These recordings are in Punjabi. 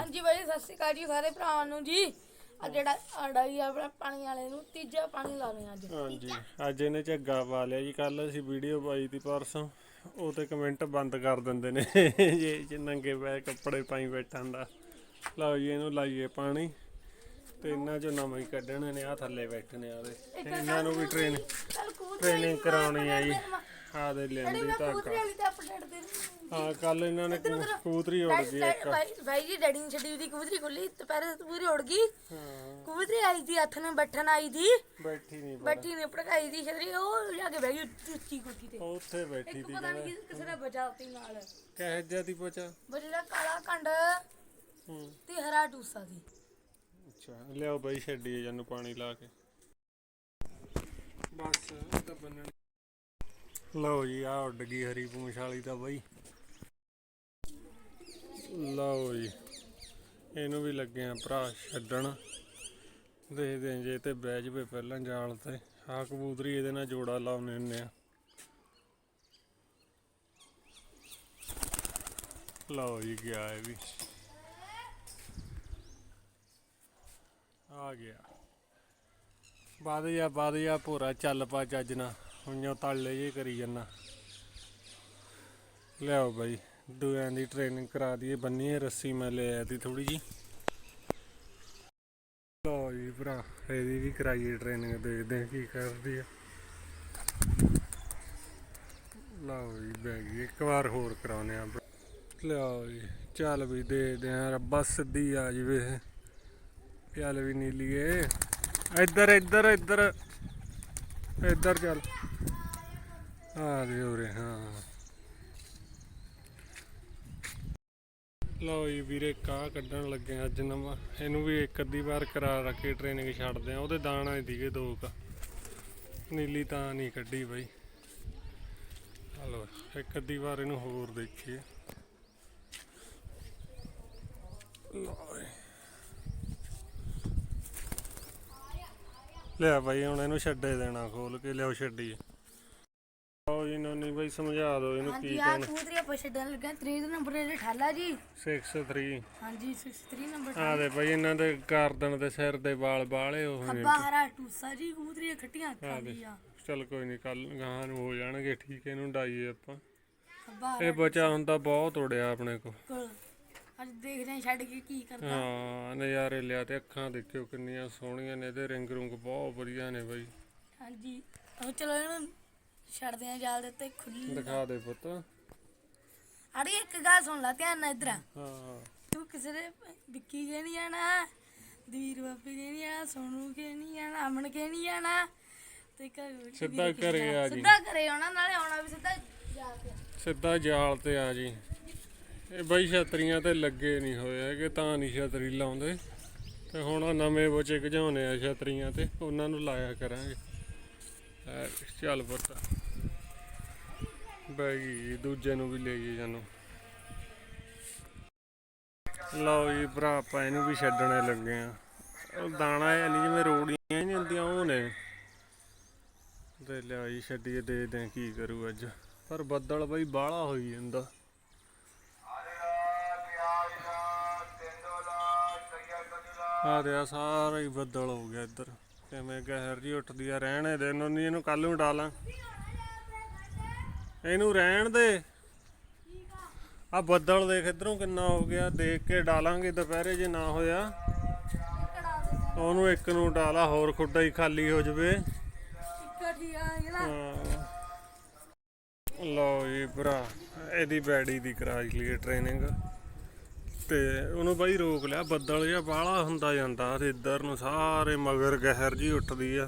ਹਾਂਜੀ ਬਾਈ ਸਤਿ ਸ਼੍ਰੀ ਅਕਾਲ ਜੀ ਸਾਰੇ ਭਰਾਵਾਂ ਨੂੰ ਜੀ। ਆ ਜਿਹੜਾ ਆੜਾ ਹੀ ਆ ਆਪਣਾ ਪਾਣੀ ਵਾਲੇ ਨੂੰ ਤੀਜਾ ਪਾਣੀ ਲਾਉਣੇ ਅੱਜ। ਹਾਂਜੀ ਅੱਜ ਇਹਨੇ ਝੱਗਾ ਪਾ ਲਿਆ ਜੀ। ਕੱਲ ਅਸੀਂ ਵੀਡੀਓ ਪਾਈ ਤੀ ਪਰਸੋਂ। ਉਹ ਤੇ ਕਮੈਂਟ ਬੰਦ ਕਰ ਦਿੰਦੇ ਨੇ। ਜੇ ਜੇ ਨੰਗੇ ਪੈ ਕੱਪੜੇ ਪਾਈ ਬੈਠਾਂ ਦਾ। ਲਓ ਜੀ ਇਹਨੂੰ ਲਾਈਏ ਪਾਣੀ। ਤੇ ਇਹਨਾਂ ਚੋਂ ਨਵਾਂ ਹੀ ਕੱਢਣੇ ਨੇ ਆ ਥੱਲੇ ਬੈਠਣੇ ਆਦੇ ਇਹਨਾਂ ਨੂੰ ਵੀ ਟ੍ਰੇਨ ਟ੍ਰੇਨਿੰਗ ਕਰਾਉਣੀ ਆ ਜੀ। ਆ ਦੇ ਲੈਂਦੀ ਮੈਂ ਕੂਤਰੀ ਵਾਲੀ ਤੇ ਅਪਡੇਟ ਦੇ ਹਾਂ ਕੱਲ ਇਹਨਾਂ ਨੇ ਕਬੂਤਰੀ ਉੜ ਗਈ ਇੱਕ। ਬਾਈ ਬਾਈ ਜੀ ਡੈਡੀ ਨੇ ਛੱਡੀ ਉਹਦੀ ਕਬੂਤਰੀ ਖੁੱਲੀ ਦੁਪਹਿਰੇ ਤੋਂ ਪੂਰੀ ਉੜ ਗਈ। ਹਾਂ। ਕਬੂਤਰੀ ਆਈ ਸੀ ਹੱਥ ਨਾਲ ਬੱਠਣ ਆਈ ਸੀ। ਬੈਠੀ ਨਹੀਂ ਬੱਠੀ ਨੇ ਭੜਕਾਈ ਦੀ ਛਤਰੀ ਉਹ ਜਾ ਕੇ ਬਹਿ ਗਈ ਉੱਚੀ- ਕੋਠੀ ਤੇ। ਉੱਥੇ ਬੈਠੀ ਤੀ ਪਤਾ ਨਹੀਂ ਕਿਸੇ ਨੇ ਬਚਾਤੀ ਨਾਲ। ਕਹਿ ਜਿਆਦੀ ਪੋਚਾ ਬਜਲਾ ਕਾਲਾ ਕੰਡ ਹੂੰ। ਤੇ ਹਰਾ ਟੂਸਾ ਸੀ। ਅੱਛਾ ਲਿਆਓ ਬਾਈ ਛੱਡੀਏ ਜਾਨੂੰ ਪਾਣੀ ਲਾ ਕੇ। ਬਸ ਤਾਂ ਬੰਨਣ ਲਓ ਜੀ ਆ ਉੱਡ ਗਈ ਹਰੀ ਪੂੰਛ ਵਾਲੀ ਤਾਂ ਬਾਈ। ਲਓ ਜੀ, ਇਹਨੂੰ ਵੀ ਲੱਗੇ ਆ ਭਰਾ ਛੱਡਣ। ਦੇਖਦੇ ਆਂ ਜੇ ਤੇ ਬਹਿ ਜਵੇ ਪਹਿਲਾਂ ਜਾਲ ਤੇ। ਆ ਕਬੂਤਰੀ ਇਹਦੇ ਨਾਲ ਜੋੜਾ ਲਾਉਣੇ ਹੁੰਨੇ ਆ। ਲਓ ਜੀ, ਗਿਆ ਇਹ ਵੀ। ਆ ਗਿਆ। ਬਾਦ ਜਾ ਬਾਦ ਜਾ ਭੋਰਾ ਚੱਲ ਪਾ ਚੱਜ ਨਾ ਹੁਣੋਂ ਤਾਲੇ ਜੇ ਕਰੀ ਜੰਨਾ। ਲਿਆਓ ਬਾਈ ਦੂਆਂ ਦੀ ਟ੍ਰੇਨਿੰਗ ਕਰਾ ਦਈਏ ਬੰਨੀਏ ਰੱਸੀ ਮੈਂ ਲੈ ਆਇਆ ਥੋੜੀ ਜੀ ਲਓ ਜੀ ਭਰਾ, ਇਹਦੀ ਵੀ ਕਰਾਈਏ ਟ੍ਰੇਨਿੰਗ ਦੇਖਦੇ ਹਾਂ ਕੀ ਕਰਦੀ ਆ। ਲਓ ਜੀ, ਬਹਿ ਗਈ, ਇੱਕ ਵਾਰ ਹੋਰ ਕਰਾਉਨੇ ਆ ਲਿਆਓ ਜੀ, ਚੱਲ ਵੀ ਦੇਖਦੇ ਆ ਰੱਬਾ ਸਿੱਧੀ ਆ ਜਵੇ। ਚੱਲ ਵੀ ਨੀਲੀਏ। ਇੱਧਰ ਇੱਧਰ ਇੱਧਰ। ਇੱਧਰ ਚੱਲ। ਆ ਦੇ ਉਰੇ, ਹਾਂ। ਲਓ ਜੀ ਵੀਰੇ, ਕਾਹ ਕੱਢਣ ਲੱਗੇ ਅੱਜ ਨਵਾਂ। ਇਹਨੂੰ ਵੀ ਇੱਕ ਅੱਧੀ ਵਾਰ ਕਰਾ ਰੱਖੇ ਟ੍ਰੇਨਿੰਗ ਛੱਡਦੇ ਆ ਉਹਦੇ ਦਾਣਾ ਹੀ ਦੀਗੇ ਦੋ ਕ। ਨੀਲੀ ਤਾਂ ਨਹੀਂ ਕੱਢੀ ਬਾਈ। ਹਲੋ ਇੱਕ ਅੱਧੀ ਵਾਰ ਇਹਨੂੰ ਹੋਰ ਦੇਖੀਏ। ਲਓ ਲਿਆ ਬਾਈ, ਹੁਣ ਇਹਨੂੰ ਛੱਡੇ ਦੇਣਾ ਖੋਲ ਕੇ ਲਿਆਓ ਛੱਡੀਏ ਆਓ ਜੀ ਨੋਨੀ ਬਾਈ ਸਮਝਾ ਦਿਓ ਇਹਨੂੰ ਹਾਂਜੀ ਕੀ ਆ ਕਹਿਣਾ ਕਬੂਤਰੀ ਆਪਾਂ ਛੱਡਣ ਲੱਗਾ 3 ਨੰਬਰ ਇਹ ਠਾਲਾ ਜੀ। 6-3 ਹਾਂਜੀ 63 ਨੰਬਰ ਆ ਦੇ ਬਾਈ ਇਹਨਾਂ ਦੇ ਗਰਦਨ ਦੇ ਸਿਰ ਦੇ ਵਾਲ ਬਾਲੇ ਉਹ ਨੇ ਅੱਬਾ ਹਰਾ ਟੂਸਾ ਜੀ ਕਬੂਤਰੀ ਖੱਟੀਆਂ ਅੱਖਾਂ ਦੀ। ਆ ਚੱਲ ਕੋਈ ਨਹੀਂ ਕੱਲ ਗਾਹਾਂ ਨੂੰ ਹੋ ਜਾਣਗੇ ਠੀਕ ਇਹਨੂੰ ਡਾਈਏ ਆਪਾਂ। ਇਹ ਬਚਾ ਹੁੰਦਾ ਬਹੁਤ ਉੜਿਆ ਆਪਣੇ ਕੋ ਕੋਲ ਅੱਜ ਦੇਖਦੇ ਹਾਂ ਛੱਡ ਕੇ ਕੀ ਕਰਦਾ। ਹਾਂ ਨਜ਼ਾਰੇ ਲਿਆ ਤੇ ਅੱਖਾਂ ਦੇਖਿਓ ਕਿੰਨੀਆਂ ਸੋਹਣੀਆਂ ਨੇ ਇਹਦੇ ਰਿੰਗ ਰੁੰਗ ਬਹੁਤ ਵਧੀਆ ਨੇ ਬਾਈ। ਹਾਂਜੀ ਉਹ ਚਲੋ ਇਹਨੂੰ ਛੱਡਦੇ ਹਾਂ ਜਾਲ ਦੇ ਉੱਤੇ ਖੁੱਲੀ ਦਿਖਾ ਦੇ ਪੁੱਤ। ਅੜੀ ਇੱਕ ਗੱਲ ਸੁਣ ਲੈ ਧਿਆਨ ਨਾਲ ਇਧਰ। ਹਾਂ ਤੂੰ ਕਿਸੇ ਦੇ ਵਿੱਕੀ ਕੇ ਨਹੀਂ ਜਾਣਾ ਦਵੀਰ ਬਾਪੇ ਕੇ ਨਹੀਂ ਜਾਣਾ ਸੋਨੂ ਕੇ ਨਹੀਂ ਜਾਣਾ ਅਮਨ ਕੇ ਨਹੀਂ ਜਾਣਾ ਤੇ ਘਰ ਸਿੱਧਾ ਘਰੇ ਆ ਜੀ। ਸਿੱਧਾ ਘਰੇ ਆਉਣਾ ਨਾਲੇ ਆਉਣਾ ਵੀ ਸਿੱਧਾ ਜਾ ਕੇ ਸਿੱਧਾ ਜਾਲ ਤੇ ਆ ਜੀ। ਇਹ ਬਾਈ ਛਤਰੀਆਂ ਤੇ ਲੱਗੇ ਨਹੀਂ ਹੋਏ ਹੈਗੇ ਤਾਂ ਨਹੀਂ ਛਤਰੀ ਲਾਉਂਦੇ। ਤੇ ਹੁਣ ਆਹ ਨਵੇਂ ਬੋਚੇ ਗਜਾਉਨੇ ਆ ਛਤਰੀਆਂ ਤੇ ਉਹਨਾਂ ਨੂੰ ਲਾਇਆ ਕਰਾਂਗੇ। ਐ ਚੱਲ ਪੁੱਤ। ਬਈ ਦੂਜੇ ਨੂੰ ਵੀ ਲੈ ਗਈ ਜਾਨੂੰ ਲਓ ਜੀ ਭਰਾ, ਆਪਾਂ ਇਹਨੂੰ ਵੀ ਛੱਡਣੇ ਲੱਗੇ ਆ ਦਾਣਾ ਇਹ ਨਹੀਂ ਜਿਵੇਂ ਰੋੜੀਆਂ ਨਹੀਂ ਹੁੰਦੀਆਂ, ਉਹ ਨੇ। ਤੇ ਲਿਆ ਜੀ, ਛੱਡੀਏ, ਦੇਖਦੇ ਆ ਕੀ ਕਰੂ ਅੱਜ। ਪਰ ਬੱਦਲ ਬਈ ਬਾਹਲਾ ਹੋਈ ਜਾਂਦਾ। ਆ ਰਿਹਾ ਸਾਰਾ ਹੀ ਬੱਦਲ ਹੋ ਗਿਆ ਇੱਧਰ। ਕਿਵੇਂ ਗਹਿਰ ਜੀ ਉੱਠਦੀ ਆ, ਰਹਿਣੇ ਦੇ। ਨੂੰ ਇਹਨੂੰ ਕੱਲ ਨੂੰ ਡਾਲਾਂ ਇਹਨੂੰ ਰਹਿਣ ਦੇ। ਆ ਬੱਦਲ ਦੇਖ, ਇਧਰੋਂ ਕਿੰਨਾ ਹੋ ਗਿਆ। ਦੇਖ ਕੇ ਡਾਲਾਂਗੇ ਦੁਪਹਿਰੇ ਜੇ ਨਾ ਹੋਇਆ। ਉਹਨੂੰ ਇੱਕ ਨੂੰ ਡਾਲਾ, ਹੋਰ ਖੁੱਡਾ ਹੀ ਖਾਲੀ ਹੋ ਜਵੇ। ਇੱਕ ਲਓ ਜੀ ਭਰਾ, ਇਹਦੀ ਬੈਡੀ ਦੀ ਕਰਾ ਲਈ ਟ੍ਰੇਨਿੰਗ ਤੇ ਉਹਨੂੰ ਬਾਈ ਰੋਕ ਲਿਆ, ਬੱਦਲ ਜਿਹਾ ਬਾਹਲਾ ਹੁੰਦਾ ਜਾਂਦਾ ਤੇ ਇੱਧਰ ਨੂੰ ਸਾਰੇ ਮਗਰ ਗਹਿਰ ਜੀ ਉੱਠਦੀ ਆ।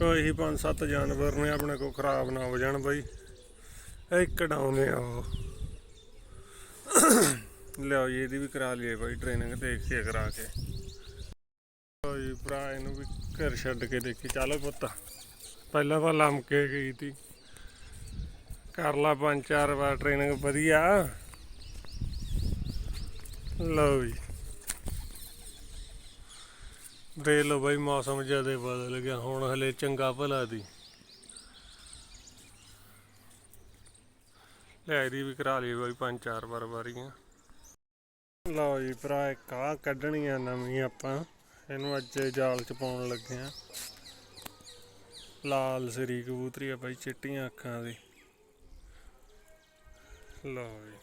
ਕੋਈ ਹੀ ਪੰਜ ਸੱਤ ਜਾਨਵਰ ਨੇ ਆਪਣੇ ਕੋ ਖਰਾਬ ਨਾ ਹੋ ਜਾਣ ਬਾਈ। ਇੱਕ ਡਾਉਨੇ ਆ ਉਹ। ਲਿਆਓ ਜੀ, ਇਹਦੀ ਵੀ ਕਰਾ ਲਈਏ ਬਾਈ ਟ੍ਰੇਨਿੰਗ ਦੇਖੀਏ ਕਰਾ ਕੇ। ਲਓ ਜੀ, ਭਰਾ ਇਹਨੂੰ ਵੀ ਘਰ ਛੱਡ ਕੇ ਦੇਖੀ। ਚੱਲ ਪੁੱਤ, ਪਹਿਲਾਂ ਤਾਂ ਲੰਮਕੇ ਗਈ ਤੀ। ਕਰ ਲਾ ਪੰਜ ਚਾਰ ਵਾਰ ਟ੍ਰੇਨਿੰਗ ਵਧੀਆ। ਲਓ ਜੀ। ਦੇ ਲਓ ਬਾਈ, ਮੌਸਮ ਜ਼ਿਆਦਾ ਬਦਲ ਗਿਆ, ਹੁਣ ਹਲੇ ਚੰਗਾ ਭਲਾ ਦੀ। ਲੈ ਇਹਦੀ ਵੀ ਕਰਾ ਲਈ ਬਾਈ ਪੰਜ ਚਾਰ ਵਾਰ ਵਾਰੀਆਂ। ਲਓ ਜੀ ਭਰਾ, ਇੱਕ ਆ ਕੱਢਣੀ ਆ ਨਵੀਂ ਆਪਾਂ। ਇਹਨੂੰ ਅੱਜ ਜਾਲ ਚ ਪਾਉਣ ਲੱਗੇ ਆ। ਲਾਲ ਸਰੀ ਕਬੂਤਰੀ ਆ ਬਾਈ, ਚਿੱਟੀਆਂ ਅੱਖਾਂ ਦੀ। ਲਓ ਜੀ।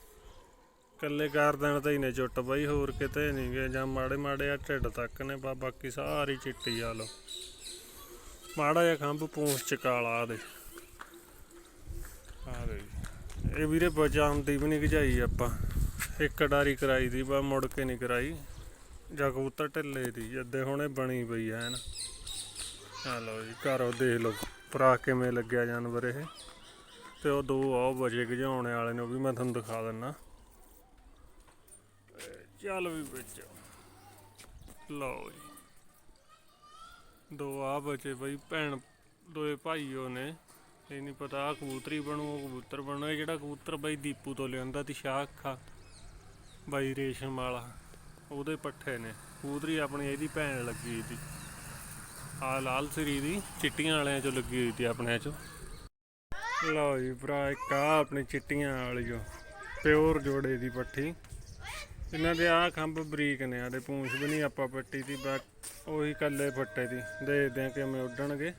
ਕੱਲੇ ਦੇਣ ਤਾਂ ਹੀ ਨੇ ਚੁੱਟ ਬਾਈ, ਹੋਰ ਕਿਤੇ ਨਹੀਂ ਗਏ ਜਾਂ ਮਾੜੇ ਮਾੜੇ ਆ ਢਿੱਡ ਤੱਕ ਨੇ, ਬਾ ਬਾਕੀ ਸਾਰੀ ਚਿੱਟੀ ਆ ਲੋ ਮਾੜਾ ਜਿਹਾ ਖੰਭ ਪੂੰਛ ਚ ਦੇ। ਆ ਦੇ ਇਹ ਵੀਰੇ ਬਚਾਉਣ ਦੀ ਵੀ ਨਹੀਂ ਗਜਾਈ ਆਪਾਂ। ਇੱਕ ਡਾਰੀ ਕਰਾਈ ਦੀ ਬਾ, ਮੁੜ ਕੇ ਨਹੀਂ ਕਰਾਈ। ਜਾਂ ਕਬੂਤਰ ਢਿੱਲੇ ਦੀ ਜੱਦੇ ਹੁਣੇ ਬਣੀ ਪਈ ਐ ਨਾ ਆ ਲਓ ਜੀ, ਘਰੋਂ ਦੇਖ ਲਓ, ਭਰਾ ਕਿਵੇਂ ਲੱਗਿਆ ਜਾਨਵਰ ਇਹ। ਤੇ ਉਹ ਦੋ ਆਹ ਬਜੇ ਗਜਾਉਣ ਵਾਲੇ ਨੇ, ਉਹ ਵੀ ਮੈਂ ਤੁਹਾਨੂੰ ਦਿਖਾ ਦਿੰਨਾ। ਚੱਲ ਵੀ ਵਿੱਚ। ਲਓ ਜੀ। ਦੋ ਆ ਬਚੇ ਬਈ, ਭੈਣ, ਦੋਏ ਭਾਈਓ ਨੇ। ਇਹ ਨਹੀਂ ਪਤਾ, ਆਹ ਕਬੂਤਰੀ ਬਣੂ, ਉਹ ਕਬੂਤਰ ਬਣੂ, ਇਹ ਜਿਹੜਾ ਕਬੂਤਰ ਬਾਈ ਦੀਪੂ ਤੋਂ ਲਿਆਂਦਾ ਤੀ ਸ਼ਾਹ ਬਾਈ ਰੇਸ਼ਮ ਵਾਲਾ, ਉਹਦੇ ਪੱਠੇ ਨੇ। ਕਬੂਤਰੀ ਆਪਣੀ ਇਹਦੀ ਭੈਣ ਲੱਗੀ ਹੋਈ ਤੀ। ਆ ਲਾਲ ਸਰੀ ਦੀ ਚਿੱਟੀਆਂ ਵਾਲਿਆਂ ਚੋਂ ਲੱਗੀ ਹੋਈ ਤੀ ਆਪਣਿਆਂ ਚੋਂ। ਲਓ ਜੀ ਭਰਾ, ਇੱਕ ਆ ਆਪਣੀ ਚਿੱਟੀਆਂ ਵਾਲੀ ਜੋ ਪਿਓਰ ਜੋੜੇ ਦੀ ਪੱਠੀ। ਇਹਨਾਂ ਦੇ ਆ ਖੰਭ ਬਰੀਕ ਨੇ ਆਦੇ ਪੂੰਛ ਵੀ ਨਹੀਂ ਆਪਾਂ ਪੱਟੀ ਦੀ ਬਾ ਉਹੀ ਕੱਲੇ ਫੱਟੇ ਦੀ ਦੇਖਦੇ ਆ ਕਿਵੇਂ ਉੱਡਣਗੇ।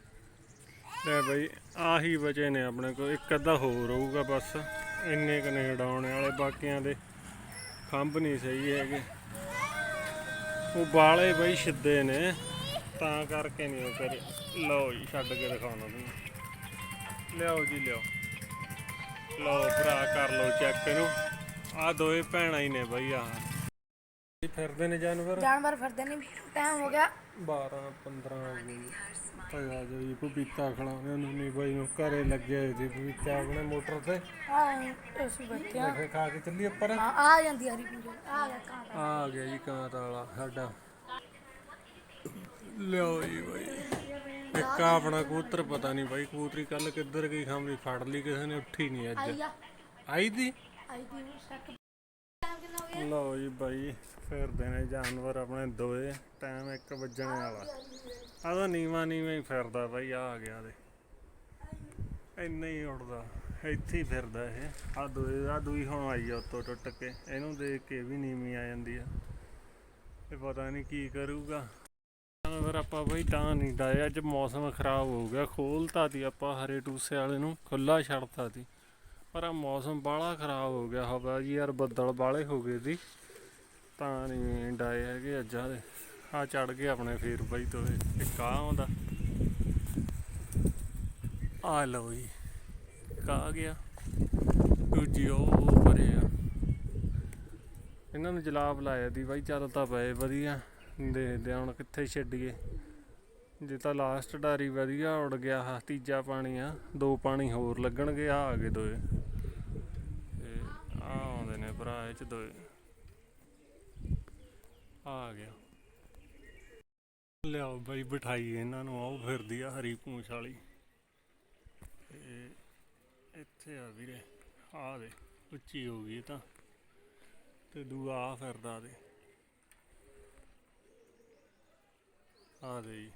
ਲੈ ਬਈ ਆਹੀ ਬਚੇ ਨੇ ਆਪਣੇ ਕੋਲ ਇੱਕ ਅੱਧਾ ਹੋਰ ਹੋਊਗਾ ਬਸ। ਇੰਨੇ ਕੁ ਨੇ ਉਡਾਉਣ ਵਾਲੇ ਬਾਕੀਆਂ ਦੇ ਖੰਭ ਨਹੀਂ ਸਹੀ ਹੈਗੇ। ਉਹ ਬਾਲੇ ਬਈ ਸਿੱਧੇ ਨੇ ਤਾਂ ਕਰਕੇ ਨਹੀਂ ਉਹ ਕਰੇ। ਲਓ ਜੀ ਛੱਡ ਕੇ ਦਿਖਾਉਣਾ ਤੁਹਾਨੂੰ। ਲਿਆਓ ਜੀ ਲਿਆਓ। ਲਓ ਭਰਾ ਕਰ ਲਓ ਚੈੱਕ ਇਹਨੂੰ। ਆ ਦੋਏ ਭੈਣਾਂ ਹੀ ਨੇ ਬਈ ਆਹ। ਫਿਰਦੇ ਨੇ ਜਾਨਵਰ? ਜਾਨਵਰ ਫਿਰਦੇ ਨੇ ਟਾਈਮ ਹੋ ਗਿਆ। 12 15 ਹੋ ਗਏ। ਪਪੀਤਾ ਖਲਾਉਣੇ ਨੂੰ ਨਹੀਂ ਬਾਈ ਨੂੰ ਘਰੇ ਲੱਗੇ ਹੋਏ ਸੀ ਪਪੀਤਾ ਆਪਣੇ ਮੋਟਰ ਤੇ। ਆ ਅਸੀਂ ਬੈਠੇ ਆ ਫਿਰ ਖਾ ਕੇ ਚੱਲੀ ਉੱਪਰ। ਆ ਆ ਆ ਜਾਂਦੀ ਹਰੀ ਪੂਜਾ ਆ ਗਿਆ ਕਾਂਟਾ ਆ ਗਿਆ ਜੀ ਕਾਂਤ ਵਾਲਾ ਸਾਡਾ। ਲਿਓ ਜੀ ਬਾਈ। ਇੱਕ ਆਪਣਾ ਕਬੂਤਰ ਪਤਾ ਨਹੀਂ ਬਾਈ ਕਬੂਤਰੀ ਕੱਲ ਕਿੱਧਰ ਗਈ ਖਾਮਰੀ ਫੜ ਲਈ ਕਿਸੇ ਨੇ ਉੱਠੀ ਨਹੀਂ ਅੱਜ। ਆਈ ਦੀ? ਆਈ ਦੀ ਸ਼ੱਕ। ਲਓ ਜੀ ਬਾਈ ਫਿਰਦੇ ਨੇ ਜਾਨਵਰ ਆਪਣੇ ਦੋਏ ਟਾਈਮ 1 ਵੱਜਣ ਵਾਲਾ। ਆਦਾ ਨੀਵਾ ਨੀਵਾ ਹੀ ਫਿਰਦਾ ਬਾਈ, ਆ ਆ ਗਿਆ ਦੇ। ਇੰਨਾ ਹੀ ਉੜਦਾ ਇੱਥੇ ਹੀ ਫਿਰਦਾ ਇਹ। ਆ ਦੋਏ ਆ ਦੂਈ ਹੁਣ ਆਈ ਆ ਉੱਤੋਂ ਟੁੱਟ ਕੇ। ਇਹਨੂੰ ਦੇਖ ਕੇ ਵੀ ਨੀਵੀਂ ਆ ਜਾਂਦੀ ਆ। ਇਹ ਪਤਾ ਨਹੀਂ ਕੀ ਕਰੂਗਾ। ਫਿਰ ਆਪਾਂ ਬਈ ਤਾਂ ਨਹੀਂ ਡਾਏ, ਅੱਜ ਮੌਸਮ ਖਰਾਬ ਹੋ ਗਿਆ। ਖੋਲਤਾ ਤੀ ਆਪਾਂ ਹਰੇ ਟੂਸੇ ਵਾਲੇ ਨੂੰ ਖੁੱਲਾ ਛੱਡਤਾ ਤੀ। ਪਰ ਆ ਮੌਸਮ ਬਾਹਲਾ ਖਰਾਬ ਹੋ ਗਿਆ। ਹਵਾ ਜੀ ਯਾਰ ਬੱਦਲ ਬਾਹਲੇ ਹੋ ਗਏ ਸੀ ਤਾਂ ਨਹੀਂ ਡਾਏ ਹੈਗੇ ਅੱਜ ਆਦੇ ਆ ਚੜ ਗਏ ਆਪਣੇ ਫੇਰ ਬਾਈ ਤੋਂ ਇੱਕ ਆ ਆਉਂਦਾ? ਆ ਲਓ ਜੀ ਕਾ ਗਿਆ? ਦੂਜੀ ਉਹ ਭਰੇ ਆ। ਇਹਨਾਂ ਨੂੰ ਜਲਾਬ ਲਾਇਆ ਦੀ ਬਾਈ, ਚੱਲ ਤਾਂ ਪਏ ਵਧੀਆ। ਦੇਖਦੇ ਆ ਹੁਣ ਕਿੱਥੇ ਛੱਡੀਏ। ਜੇ ਤਾਂ ਲਾਸਟ ਡਾਰੀ ਵਧੀਆ ਉੜ ਗਿਆ ਹਾ ਤੀਜਾ ਪਾਣੀ ਆ, ਦੋ ਪਾਣੀ ਹੋਰ ਲੱਗਣਗੇ, ਆ ਆ ਗਏ ਦੋਏ। ਤੇ ਆ ਆਉਂਦੇ ਨੇ ਭਰਾ ਇਹ ਚ ਦੋਏ। ਆ ਗਿਆ। ਲਿਆਓ ਬਾਈ ਬਿਠਾਈ ਇਹਨਾਂ ਨੂੰ, ਆਓ ਫਿਰਦੀ ਆ ਹਰੀ ਪੂੰਛ ਵਾਲੀ। ਤੇ ਇੱਥੇ ਆ ਵੀਰੇ, ਆ ਦੇ, ਉੱਚੀ ਹੋ ਗਈ ਤਾਂ। ਤੇ ਦੂਆ ਆ ਫਿਰਦਾ ਦੇ। ਆ ਦੇ ਜੀ।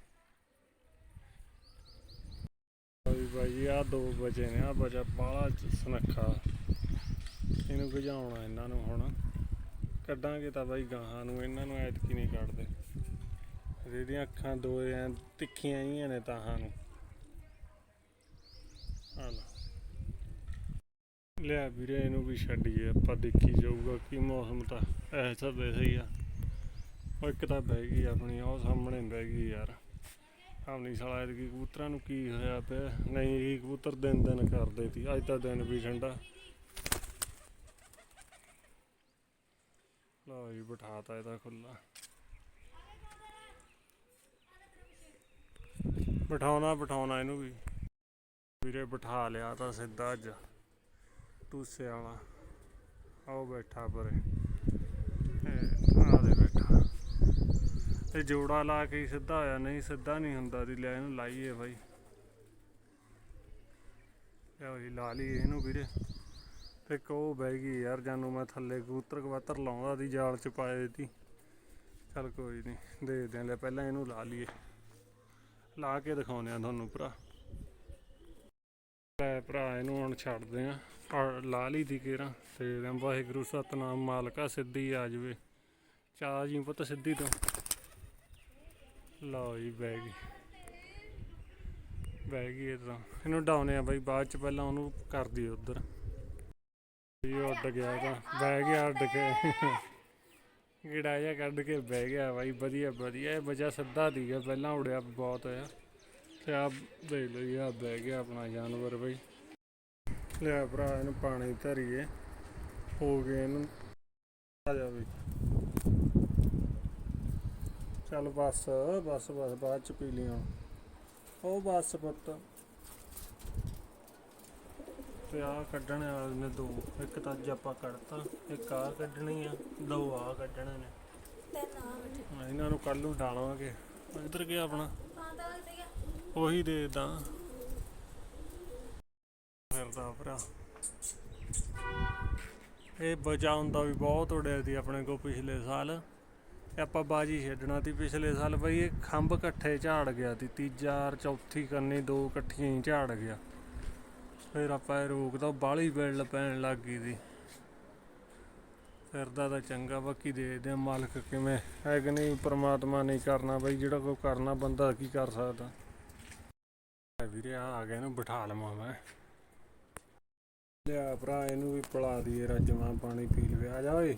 ਬਾਈ ਬਾਈ ਆ ਦੋ ਬਚੇ ਨੇ ਆ ਬਜਾ ਬਾਲਾ ਸਨੱਖਾ। ਇਹਨੂੰ ਭਜਾਉਣਾ ਇਹਨਾਂ ਨੂੰ ਹੁਣ। ਕੱਢਾਂਗੇ ਤਾਂ ਬਾਈ ਗਾਹਾਂ ਨੂੰ, ਇਹਨਾਂ ਨੂੰ ਐਤਕੀ ਨਹੀਂ ਕੱਢਦੇ। ਜਿਹੜੀਆਂ ਅੱਖਾਂ ਦੋ ਤਿੱਖੀਆਂ ਹੀ ਨੇ ਤਾਹਾਂ ਨੂੰ। ਆ ਲਿਆ ਵੀਰੇ, ਇਹਨੂੰ ਵੀ ਛੱਡੀਏ, ਆਪਾਂ ਦੇਖੀ ਜਾਊਗਾ ਕੀ ਮੌਸਮ ਤਾਂ। ਐਸਾ ਵੈਸੇ ਹੀ ਆ। ਉਹ ਇੱਕ ਤਾਂ ਬਹਿ ਗਈ ਆਪਣੀ, ਉਹ ਸਾਹਮਣੇ ਬਹਿ ਗਈ ਯਾਰ। ਆਪਣੀ ਸਾਲਾ ਐਤਕੀ ਕਬੂਤਰਾਂ ਨੂੰ ਕੀ ਹੋਇਆ ਪਿਆ? ਨਹੀਂ, ਇਹ ਕਬੂਤਰ ਦਿਨ ਦਿਨ ਕਰਦੇ ਸੀ, ਅੱਜ ਤਾਂ ਦਿਨ ਵੀ ਠੰਡਾ। ਲਓ ਜੀ ਬਿਠਾਤਾ ਇਹਦਾ ਖੁੱਲਾ ਬਿਠਾਉਣਾ ਬਿਠਾਉਣਾ ਇਹਨੂੰ ਵੀ। ਵੀਰੇ ਬਿਠਾ ਲਿਆ ਤਾਂ ਸਿੱਧਾ ਅੱਜ। ਟੂਸੇ ਵਾਲਾ ਆਓ ਬੈਠਾ ਪਰੇ। ਆ ਦੇ ਬੈਠਾ। ਤੇ ਜੋੜਾ ਲਾ ਕੇ ਸਿੱਧਾ ਹੋਇਆ। ਨਹੀਂ, ਸਿੱਧਾ ਨਹੀਂ ਹੁੰਦਾ ਦੀ ਲੈ ਇਹਨੂੰ ਲਾਈਏ ਬਾਈ। ਲਿਆਓ ਜੀ ਲਾ ਲਈ ਇਹਨੂੰ ਵੀਰੇ। ਤੇ ਇੱਕ ਬਹਿ ਗਈ ਯਾਰ ਜਾਨੂੰ। ਮੈਂ ਥੱਲੇ ਕਬੂਤਰ ਕਵਾਤਰ ਲਾਉਂਦਾ ਦੀ ਜਾਲ ਚ ਪਾਏ ਤੀ ਚੱਲ ਕੋਈ ਨਹੀਂ, ਦੇਖਦੇ ਆਂ ਲੈ, ਪਹਿਲਾਂ ਇਹਨੂੰ ਲਾ ਲਈਏ। ਲਾ ਕੇ ਦਿਖਾਉਂਦੇ ਆ ਤੁਹਾਨੂੰ ਭਰਾ। ਲੈ ਭਰਾ, ਇਹਨੂੰ ਹੁਣ ਛੱਡਦੇ ਆ। ਲਾ ਲਈ ਦੀ ਕੇਰਾ। ਤੇ ਵਾਹਿਗੁਰੂ, ਸਤਨਾਮ, ਮਾਲਕਾ ਸਿੱਧੀ ਆ ਜਵੇ। ਚਾਹ ਜੀ ਪੁੱਤ ਸਿੱਧੀ ਤੋਂ। ਲਓ ਜੀ, ਬਹਿ ਗਈ। ਬਹਿ ਗਈ ਇਹ ਤਾਂ। ਇਹਨੂੰ ਡਾਉਨੇ ਆ ਬਾਈ, ਬਾਅਦ ਚ ਪਹਿਲਾਂ ਉਹਨੂੰ ਕਰ ਦਿਓ ਉਧਰ। ਇਹ ਉੱਡ ਗਿਆ ਤਾਂ। ਬਹਿ ਗਿਆ, ਉੱਡ ਕੇ। ਗਿੜਾ ਜਿਹਾ ਕੱਢ ਕੇ ਬਹਿ ਗਿਆ ਬਾਈ, ਵਧੀਆ ਵਧੀਆ। ਇਹ ਵਜਾ ਸਿੱਧਾ ਦੀ ਗਿਆ ਪਹਿਲਾਂ ਉੜਿਆ ਬਹੁਤ ਹੋਇਆ ਤੇ ਆ ਦੇਖ ਲਓ ਜੀ ਬਹਿ ਗਿਆ ਆਪਣਾ ਜਾਨਵਰ ਬਾਈ। ਲਿਆ ਭਰਾ, ਇਹਨੂੰ ਪਾਣੀ ਧਰੀਏ। ਹੋ ਗਏ ਇਹਨੂੰ। ਆ ਜਾ ਬਈ। ਚੱਲ ਬਸ ਬਸ ਬਸ, ਬਾਅਦ ਚ ਪੀ ਲਈ ਉਹ ਬਸ ਪੁੱਤ। ਤੇ ਆ ਕੱਢਣ ਵਾਲੇ ਨੇ ਦੋ। ਇੱਕ ਤਾਂ ਅੱਜ ਆਪਾਂ ਕੱਢਤਾ ਇੱਕ ਆ ਕੱਢਣੀ ਆ ਦੋ ਆ ਕੱਢਣੇ ਨੇ। ਤੇ ਨਾ ਇਹਨਾਂ ਨੂੰ ਕੱਲ ਨੂੰ ਡਾਲਾਂਗੇ ਇੱਧਰ ਗਿਆ ਆਪਣਾ। ਉਹੀ ਦੇ ਦਾਂ। ਫਿਰਦਾ ਭਰਾ। ਇਹ ਬਚਾ ਹੁੰਦਾ ਵੀ ਬਹੁਤ ਉੜਿਆ ਸੀ ਆਪਣੇ ਕੋ ਪਿਛਲੇ ਸਾਲ। ਤੇ ਆਪਾਂ ਬਾਜੀ ਛੱਡਣਾ ਸੀ ਪਿਛਲੇ ਸਾਲ ਬਈ ਇਹ ਖੰਭ ਇਕੱਠੇ ਝਾੜ ਗਿਆ ਸੀ। ਤੀਜਾ ਔਰ ਚੌਥੀ ਕੰਨੀ ਦੋ ਇਕੱਠੀਆਂ ਹੀ ਝਾੜ ਗਿਆ। ਫਿਰ ਆਪਾਂ ਇਹ ਰੋਕਦਾ ਬਾਲੀ ਬਿਲ ਪੈਣ ਲੱਗ ਗਈ ਸੀ ਫਿਰਦਾ ਤਾਂ ਚੰਗਾ, ਬਾਕੀ ਦੇਖਦੇ ਆ ਮਾਲਕ ਕਿਵੇਂ ਹੈ ਕਿ ਨਹੀਂ। ਪਰਮਾਤਮਾ ਨਹੀਂ ਕਰਨਾ ਬਈ, ਜਿਹੜਾ ਕੋਈ ਕਰਨਾ ਬੰਦਾ ਕੀ ਕਰ ਸਕਦਾ। ਵੀਰੇ ਆ ਆ ਗਿਆ ਇਹਨੂੰ ਬਿਠਾ ਲਵਾਂ ਮੈਂ। ਲਿਆ ਭਰਾ, ਇਹਨੂੰ ਵੀ ਪਲਾ ਦਈਏ, ਰੱਜਵਾਂ ਪਾਣੀ ਪੀ ਲਵੇ। ਆ ਜਾ ਓਏ।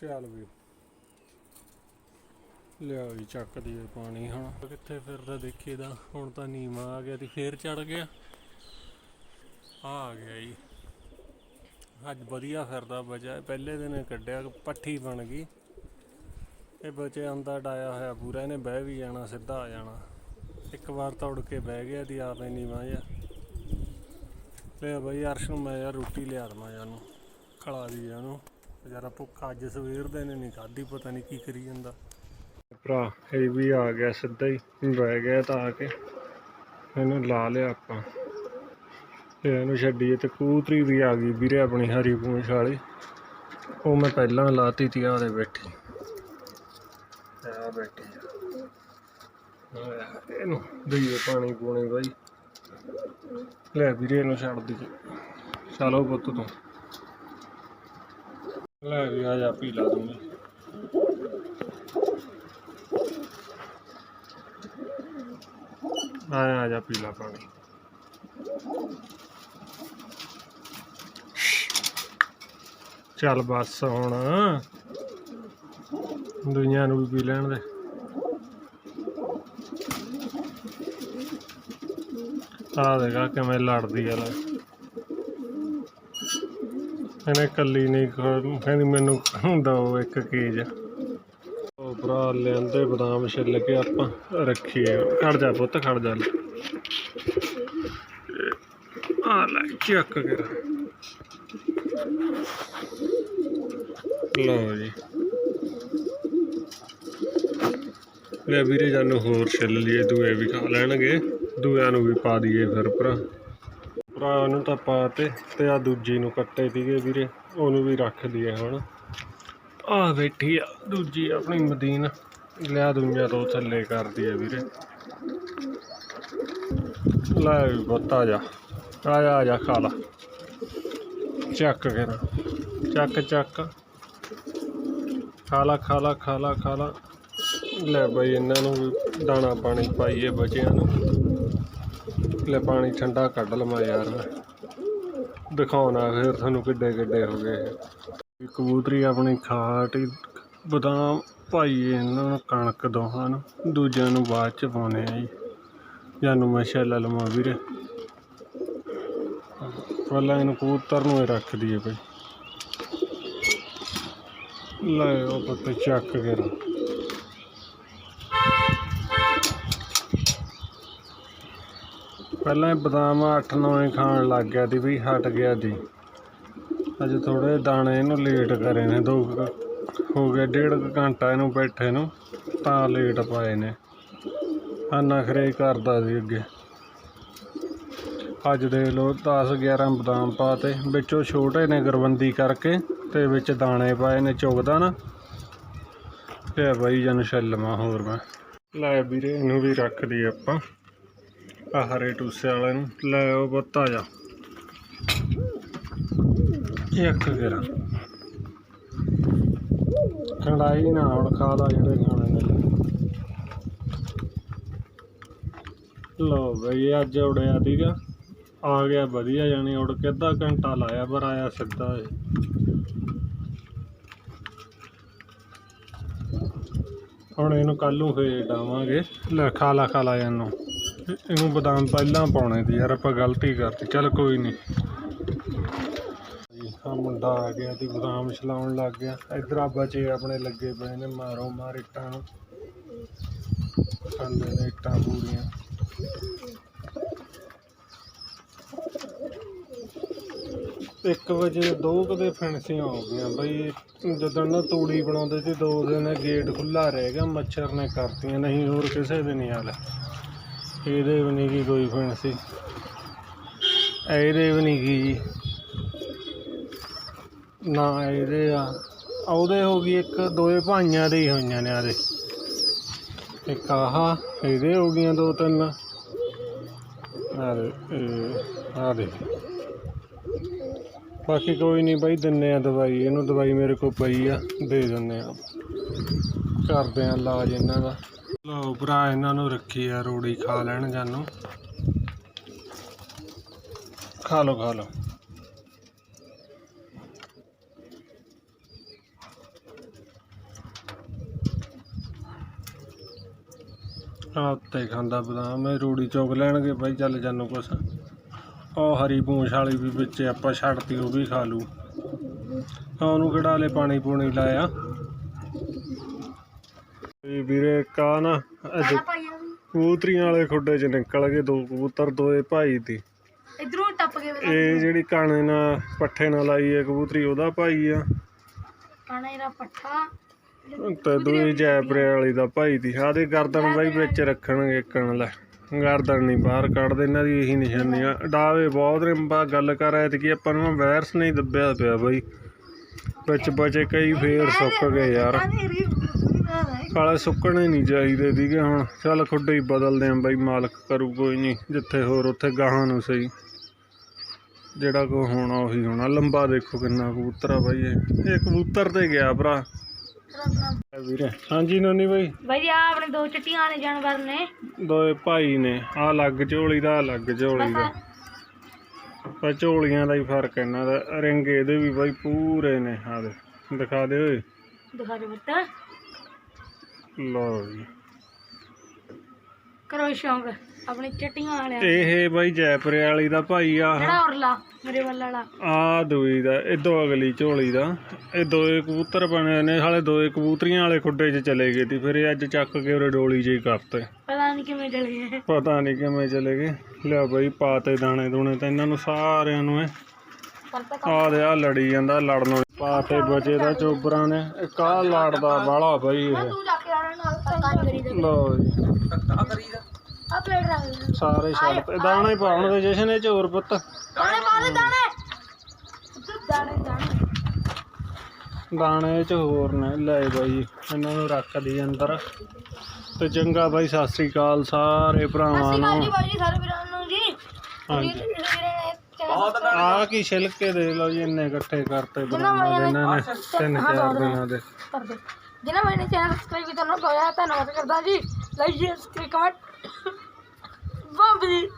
ਚੱਲ ਵੀ। ਲਿਆ ਵੀ ਚੱਕ ਦਈਏ ਪਾਣੀ ਹੁਣ। ਕਿੱਥੇ ਫਿਰਦਾ ਦੇਖੀਏ ਦਾ ਹੁਣ ਤਾਂ ਨੀਵਾ ਆ ਗਿਆ ਤੇ ਫੇਰ ਚੜ ਗਿਆ। ਆ ਆ ਗਿਆ ਜੀ। ਅੱਜ ਵਧੀਆ ਫਿਰਦਾ ਬਜਾ ਪਹਿਲੇ ਦਿਨ ਕੱਢਿਆ ਪੱਠੀ ਬਣ ਗਈ। ਇਹ ਬਚੇ ਆਂਦਾ ਡਾਇਆ ਹੋਇਆ ਪੂਰਾ। ਇਹਨੇ ਬਹਿ ਵੀ ਜਾਣਾ, ਸਿੱਧਾ ਆ ਜਾਣਾ। ਇੱਕ ਵਾਰ ਤਾਂ ਉੜ ਕੇ ਬਹਿ ਗਿਆ ਦੀ ਆਪੇ ਨੀਵਾਂ ਜਿਹਾ। ਲੈ ਬਈ ਅਰਸ਼ ਨੂੰ ਮੈਂ ਯਾਰ ਰੋਟੀ ਲਿਆ ਦਵਾਂ ਯਾਰ ਖਲਾ ਦੀ ਇਹਨੂੰ ਜਰਾ ਭੁੱਖਾ ਅੱਜ ਸਵੇਰ ਦੇ ਨੇ, ਨਹੀਂ ਖਾਧੀ, ਪਤਾ ਨਹੀਂ ਕੀ ਕਰੀ ਜਾਂਦਾ। ਭਰਾ, ਇਹ ਵੀ ਆ ਗਿਆ ਸਿੱਧਾ ਹੀ ਬਹਿ ਗਿਆ ਤਾਂ ਆ ਕੇ। ਇਹਨੂੰ ਲਾ ਲਿਆ ਆਪਾਂ। ਤੇ ਇਹਨੂੰ ਛੱਡੀਏ ਤੇ ਕੂਤਰੀ ਵੀ ਆ ਗਈ ਵੀਰੇ ਆਪਣੀ ਹਰੀ ਪੂੰਛ ਵਾਲੀ। ਉਹ ਮੈਂ ਪਹਿਲਾਂ ਲਾਤੀ ਤੀ ਆਦੇ ਬੈਠੀ। ਆ। ਬੈਠੀ ਇਹਨੂੰ ਦਈਏ ਪਾਣੀ ਪੂਣੀ ਬਾਈ। ਲੈ ਵੀਰੇ ਇਹਨੂੰ ਛੱਡ ਦੀ ਚਲੋ ਪੁੱਤ ਤੂੰ। ਲੈ ਵੀ ਆ ਜਾ ਪੀ ਲਾ ਦੂੰਗੀ ਆ ਆ ਜਾ ਪੀ ਲਾ ਪਾਣੀ ਚੱਲ ਬਸ ਹੁਣ। ਦੁਨੀਆ ਨੂੰ ਵੀ ਪੀ ਲੈਣ ਦੇ। ਆ ਦੇਖਾ ਕਿਵੇਂ ਲੜਦੀ ਆ ਲੈ। ਇਹਨੇ ਕੱਲੀ ਨਹੀਂ ਖ- ਕਹਿੰਦੀ ਮੈਨੂੰ ਦੋ ਇੱਕ ਕੇਜ ਉਹ ਭਰਾ ਲੈਂਦੇ ਬਦਾਮ ਛਿੱਲ ਕੇ ਆਪਾਂ ਰੱਖੀਏ। ਖੜ ਜਾ ਪੁੱਤ, ਖੜ ਜਾ। ਆ ਲੈ, ਚੱਕ ਕੇ। ਲਓ ਜੀ। ਲੈ ਵੀਰੇ, ਜਾਨੂੰ ਹੋਰ ਛਿੱਲ ਲਈਏ, ਦੂਏ ਵੀ ਖਾ ਲੈਣਗੇ। ਦੂਆਂ ਨੂੰ ਵੀ ਪਾ ਦਈਏ ਫਿਰ ਭਰਾ। ਭਰਾ ਨੂੰ ਤਾਂ ਪਾਤੇ ਤੇ ਤੇ ਆ ਦੂਜੀ ਨੂੰ ਕੱਟੇ ਸੀਗੇ ਵੀਰੇ, ਉਹਨੂੰ ਵੀ ਰੱਖ ਦਈਏ ਹੁਣ। ਆ ਬੈਠੀ ਆ, ਦੂਜੀ ਆਪਣੀ ਮਦੀਨ। ਲਿਆ ਦੁਨੀਆ ਤੋਂ ਥੱਲੇ ਕਰਦੀ ਦਈਏ ਵੀਰੇ। ਲੈ ਵੀ ਪੁੱਤ ਜਾ, ਆ ਜਾ ਆ ਜਾ, ਖਾ ਲਾ। ਚੱਕ ਕੇ ਨਾ, ਚੱਕ ਚੱਕ। ਖਾ ਲਾ ਖਾ ਲਾ ਖਾ ਲਾ ਖਾ ਲਾ। ਲੈ ਬਈ, ਇਹਨਾਂ ਨੂੰ ਵੀ ਦਾਣਾ ਪਾਣੀ ਪਾਈਏ ਬੱਚਿਆਂ ਨੂੰ। ਲੈ ਪਾਣੀ ਠੰਡਾ ਕੱਢ ਲਵਾਂ ਯਾਰ। ਦਿਖਾਉਣਾ ਫਿਰ ਤੁਹਾਨੂੰ ਕਿੱਡੇ ਕਿੱਡੇ ਹੋ ਗਏ। ਕਬੂਤਰੀ ਆਪਣੀ ਖਾਟ ਹੀ ਬਦਾਮ ਪਾਈਏ ਇਹਨਾਂ ਨੂੰ ਕਣਕ ਦੋਹਾਂ ਨੂੰ, ਦੂਜਿਆਂ ਨੂੰ ਬਾਅਦ ਚ ਪਾਉਣੇ ਆ ਜੀ। ਜਾਨੂੰ ਮੈਂ ਛੱਲ ਲਵਾਂ ਵੀਰੇ। ਪਹਿਲਾਂ ਇਹਨੂੰ ਕਬੂਤਰ ਨੂੰ ਹੀ ਰੱਖ ਦਈਏ ਬਈ। ਲੈ ਉਹ ਪੁੱਤ, ਚੱਕ ਕੇ ਪਹਿਲਾਂ ਇਹ ਬਦਾਮ 8-9 ਖਾਣ ਲੱਗ ਗਿਆ ਸੀ ਵੀ ਹਟ ਗਿਆ ਜੀ। ਅੱਜ ਥੋੜੇ ਦਾਣੇ ਇਹਨੂੰ ਲੇਟ ਕਰੇ ਨੇ, ਦੋ ਕੁ ਹੋ ਗਿਆ ਡੇਢ ਕੁ ਘੰਟਾ ਇਹਨੂੰ ਬੈਠੇ ਨੂੰ, ਤਾਂ ਲੇਟ ਪਾਏ ਨੇ। ਆ ਨਖਰੇ ਕਰਦਾ ਸੀ ਅੱਗੇ। ਅੱਜ ਦੇ ਲੋ 10 11 ਬਦਾਮ ਪਾਤੇ, ਵਿੱਚੋਂ ਛੋਟੇ ਨੇ ਗਰਬੰਦੀ ਕਰਕੇ, ਤੇ ਵਿੱਚ ਦਾਣੇ ਪਾਏ ਨੇ ਚੁਗਦਾ ਨਾ। ਤੇ ਬਾਈ ਜਨ ਛੱਲਮਾ ਹੋਰ ਮੈਂ। ਲੈ ਵੀਰੇ, ਇਹਨੂੰ ਵੀ ਰੱਖ ਦਈਏ ਆਪਾਂ। ਆ ਹਰੇ ਟੂਸੇ ਵਾਲੇ ਨੂੰ। ਲੈ ਉਹ ਬੱਤਾ ਜਾ। ਇੱਕ ਗੇਰਾ ਖੰਡਾਈ ਨਾ ਹੁਣ ਖਾ ਲਾ ਜਿਹੜੇ ਖਾਣੇ ਨੇ। ਲੋ ਬਈ, ਅੱਜ ਉੜਿਆ ਸੀਗਾ। ਆ ਗਿਆ, ਵਧੀਆ ਜਾਣੀ ਉੜ ਕੇ ਅੱਧਾ ਘੰਟਾ ਲਾਇਆ, ਪਰ ਆਇਆ ਸਿੱਧਾ ਇਹ। ਹੁਣ ਇਹਨੂੰ ਕੱਲ ਨੂੰ ਫੇਰ ਡਾਵਾਂਗੇ। ਲੈ, ਖਾ ਲਾ ਇਹਨੂੰ। ਇਹਨੂੰ ਬਦਾਮ ਪਹਿਲਾਂ ਪਾਉਣੇ ਸੀ ਯਾਰ, ਆਪਾਂ ਗਲਤੀ ਕਰਤੀ। ਚੱਲ ਕੋਈ ਨਹੀਂ ਆ ਮੁੰਡਾ ਆ ਗਿਆ ਤੇ ਬਦਾਮ ਛਲਾਉਣ ਲੱਗ ਗਿਆ। ਇਧਰ ਆ ਬੱਚੇ ਆਪਣੇ ਲੱਗੇ ਪਏ ਨੇ, ਮਾਰੋ ਮਾਰ ਇੱਟਾਂ ਨੂੰ। ਖਾਂਦੇ ਨੇ ਇੱਟਾਂ ਪੂਰੀਆਂ। ਇੱਕ ਵਜੇ ਦੋ ਕਦੇ ਫਿਣਸੀਆਂ ਹੋ ਗਈਆਂ ਬਈ। ਜਦੋਂ ਨਾ ਤੂੜੀ ਬਣਾਉਂਦੇ ਸੀ, ਦੋ ਦਿਨ ਗੇਟ ਖੁੱਲਾ ਰਹਿ ਗਿਆ, ਮੱਛਰ ਨੇ ਕਰਤੀਆਂ, ਨਹੀਂ ਹੋਰ ਕਿਸੇ ਦੇ ਨਹੀਂ ਹਾਲ। ਇਹਦੇ ਵੀ ਨਹੀਂ ਗੀ ਕੋਈ ਫਿਣਸੀ ਇਹਦੇ ਵੀ ਨਹੀਂ ਗੀ ਜੀ। ਨਾ ਇਹਦੇ ਆ। ਉਹਦੇ ਹੋ ਗਈ ਇੱਕ ਦੋਏ ਭਾਈਆਂ ਦੇ ਹੀ ਹੋਈਆਂ ਨੇ ਆਦੇ। ਇੱਕ ਆਹ, ਇਹਦੇ ਹੋ ਗਈਆਂ ਦੋ ਤਿੰਨ। ਆਦੇ ਆ ਦੇ। ਬਾਕੀ ਕੋਈ ਨਹੀਂ ਬਾਈ, ਦਿੰਨੇ ਆ ਦਵਾਈ। ਇਹਨੂੰ ਦਵਾਈ ਮੇਰੇ ਕੋਲ ਪਈ ਆ, ਦੇ ਦਿੰਨੇ ਆ। ਕਰਦੇ ਆ ਇਲਾਜ ਇਹਨਾਂ ਦਾ। ਲਓ ਭਰਾ, ਇਹਨਾਂ ਨੂੰ ਰੱਖੀ ਆ ਰੋੜੀ, ਖਾ ਲੈਣ ਜਾਨੂੰ। ਖਾ ਲਓ ਖਾ ਲਓ। ਆ ਖਾਂਦਾ ਬਦਾਮ, ਇਹ ਰੋੜੀ ਚੁਗ ਲੈਣਗੇ ਬਾਈ, ਚੱਲ ਜਾਨੂੰ ਕੁਛ। ਉਹ ਹਰੀ ਪੂੰਛ ਵਾਲੀ ਵੀ ਵਿੱਚ ਆਪਾਂ ਛੱਡਤੀ, ਉਹ ਵੀ ਖਾ ਲੂ ਉਹਨੂੰ ਕਿਹੜਾ ਹਲੇ ਪਾਣੀ ਪੂਣੀ ਲਾਇਆ? ਇਹ ਵੀਰੇ ਕਾ ਨਾ ਅੱਜ ਕਬੂਤਰੀਆਂ ਵਾਲੇ ਖੁੱਡੇ 'ਚ ਨਿਕਲ ਗਏ ਦੋ ਕਬੂਤਰ ਦੋਏ ਭਾਈ ਦੀ। ਇਧਰੋਂ ਟੱਪ ਕੇ ਇਹ ਜਿਹੜੀ ਕਾਣੇ ਨਾਲ ਪੱਠੇ ਨਾਲ ਲਾਈ ਹੈ ਕਬੂਤਰੀ ਉਹਦਾ ਭਾਈ ਆ। ਕਾਣਾ ਇਹਦਾ ਪੱਠਾ ਤੇ ਜੈਪਰੇ ਵਾਲੀ ਦਾ ਭਾਈ ਦੀ। ਆਦੇ ਗਰਦਨ ਬਾਈ ਵਿੱਚ ਰੱਖਣਗੇ ਇੱਕਣ ਲੈ। ਗਰਦਨ ਨਹੀਂ ਬਾਹਰ ਕੱਢਦੇ ਇਹਨਾਂ ਦੀ ਇਹੀ ਨਿਸ਼ਾਨੀ ਆ ਡਾਵੇ ਬਹੁਤ ਨੇ ਬਾ ਗੱਲ ਕਰ ਆਏ ਤੇ ਕਿ ਆਪਾਂ ਨੂੰ ਵਾਇਰਸ ਨਹੀਂ ਦੱਬਿਆ ਪਿਆ ਬਾਈ। ਵਿੱਚ ਬਚੇ ਕਈ ਫੇਰ ਸੁੱਕ ਗਏ ਯਾਰ। ਕਾਲੇ ਸੁੱਕਣੇ ਨਹੀਂ ਚਾਹੀਦੇ ਸੀਗੇ ਹੁਣ। ਚੱਲ ਖੁੱਡੇ ਹੀ ਬਦਲਦੇ ਆਂ ਬਾਈ ਮਾਲਕ ਕਰੂ ਕੋਈ ਨਹੀਂ ਜਿੱਥੇ ਹੋਰ ਉੱਥੇ ਗਾਹਾਂ ਨੂੰ ਸਹੀ। ਜਿਹੜਾ ਕੋ ਹੋਣਾ ਉਹੀ ਹੋਣਾ। ਲੰਬਾ ਦੇਖੋ ਕਿੰਨਾ ਕਬੂਤਰ ਆ ਬਾਈ ਇਹ। ਇਹ ਕਬੂਤਰ ਤੇ ਗਿਆ ਭਰਾ। ਵੀਰੇ। ਹਾਂਜੀ ਨੋਨੀ ਬਾਈ। ਬਾਈ ਆ ਆਪਣੇ ਦੋ ਚਿੱਟੀਆਂ ਵਾਲੇ ਜਾਨਵਰ ਨੇ। ਦੋਏ ਭਾਈ ਨੇ। ਆ ਲੱਗ ਝੋਲੀ ਦਾ ਆਹ ਲੱਗ ਝੋਲੀ ਦਾ। ਪਰ ਝੋਲੀਆਂ ਦਾ ਹੀ ਫ਼ਰਕ ਇਹਨਾਂ ਦਾ। ਰਿੰਗ ਇਹਦੇ ਵੀ ਬਾਈ ਪੂਰੇ ਨੇ। ਆ ਦੇ ਦਿਖਾ ਦੇ ਓਏ। ਦਿਖਾ ਦੇ ਬੱਤ ਲਓ ਜੀ। ਕਰੋ ਸ਼ੌਂਕ ਆਪਣੇ ਚਿੱਟੀਆਂ ਵਾਲਿਆਂ ਇਹ ਬਾਈ ਜੈਪੁਰੇ ਵਾਲੀ ਦਾ ਭਾਈ ਆ। ਜਿਹੜਾ ਉਰਲਾ ਮੇਰੇ ਵੱਲ ਵਾਲਾ। ਆ ਦੂਈ ਦਾ ਇਦੋਂ ਅਗਲੀ ਝੋਲੀ ਦਾ। ਇਹ ਦੋਏ ਕਬੂਤਰ ਬਣੇ ਨੇ ਹਾਲੇ ਦੋਏ ਕਬੂਤਰੀਆਂ ਵਾਲੇ ਖੁੱਡੇ 'ਚ ਚਲੇ ਗਏ ਤੀ ਫਿਰ ਇਹ ਅੱਜ ਚੱਕ ਕੇ ਉਰੇ ਡੋਲੀ 'ਚ ਹੀ ਕਰਤੇ। ਪਤਾ ਨਹੀਂ ਕਿਵੇਂ ਚਲ ਗਏ। ਪਤਾ ਨਹੀਂ ਕਿਵੇਂ ਚਲੇ ਗਏ। ਲਿਆ ਬਾਈ ਪਾਤੇ ਦਾਣੇ ਦੂਣੇ ਤਾਂ ਇਹਨਾਂ ਨੂੰ ਸਾਰਿਆਂ ਨੂੰ ਇਹ। ਕਰਤਾ ਆ ਦੇ ਆ ਲੜੀ ਜਾਂਦਾ ਲੜਨੋਂ ਪਾਤੇ ਬਚੇ ਦਾ ਚੋਬਰਾਂ ਨੇ। ਇੱਕ ਆਹ ਲੜਦਾ ਬਾਲਾ ਬਈ ਇਹ। ਜਾ ਕੇ ਸਾਰੇ ਛੱਡ ਤੇ ਦਾਣੇ ਪਾਉਣ ਦੇ ਜਸ਼ਨ ਇਹ ਚੋਰ ਪੁੱਤ। ਦਾਣੇ ਪਾ ਦੇ ਦਾਣੇ। ਦਾਣੇ ਦਾਣੇ। ਦਾਣੇ ਚ ਹੋਰ ਨੇ। ਲੈ ਬਾਈ ਇਹਨਾਂ ਨੂੰ ਰੱਖ ਦੀ ਅੰਦਰ। ਤੇ ਚੰਗਾ ਬਾਈ ਸਤਿ ਸ੍ਰੀ ਅਕਾਲ ਸਾਰੇ ਭਰਾਵਾਂ ਨੂੰ ਜੀ ਬਾਈ ਜੀ ਸਾਰੇ ਵੀਰਾਂ ਨੂੰ ਜੀ। ਹਾਂਜੀ। ਬਹੁਤ ਆ ਕੀ ਛਿਲਕੇ ਦੇ ਲਓ ਜੀ ਇੰਨੇ ਇਕੱਠੇ ਕਰਤੇ ਦੇ ਇਹਨਾਂ ਨੇ ਤਿੰਨ ਚਾਰ ਦਿਨਾਂ ਦੇ। ਕਰ ਦੇ ਜਿਨ੍ਹਾਂ ਮੈਨੇ ਚੈਨਲ ਸਬਸਕ੍ਰਾਈਬ ਕੀਤਾ ਉਹਨਾਂ ਦਾ ਧੰਨਵਾਦ ਕਰਦਾ ਜੀ। ਲਾਈਕ ਜੀ ਸਬਸਕ੍ਰਾਈਬ ਕਮੈਂਟ ਬੰਬ ਜੀ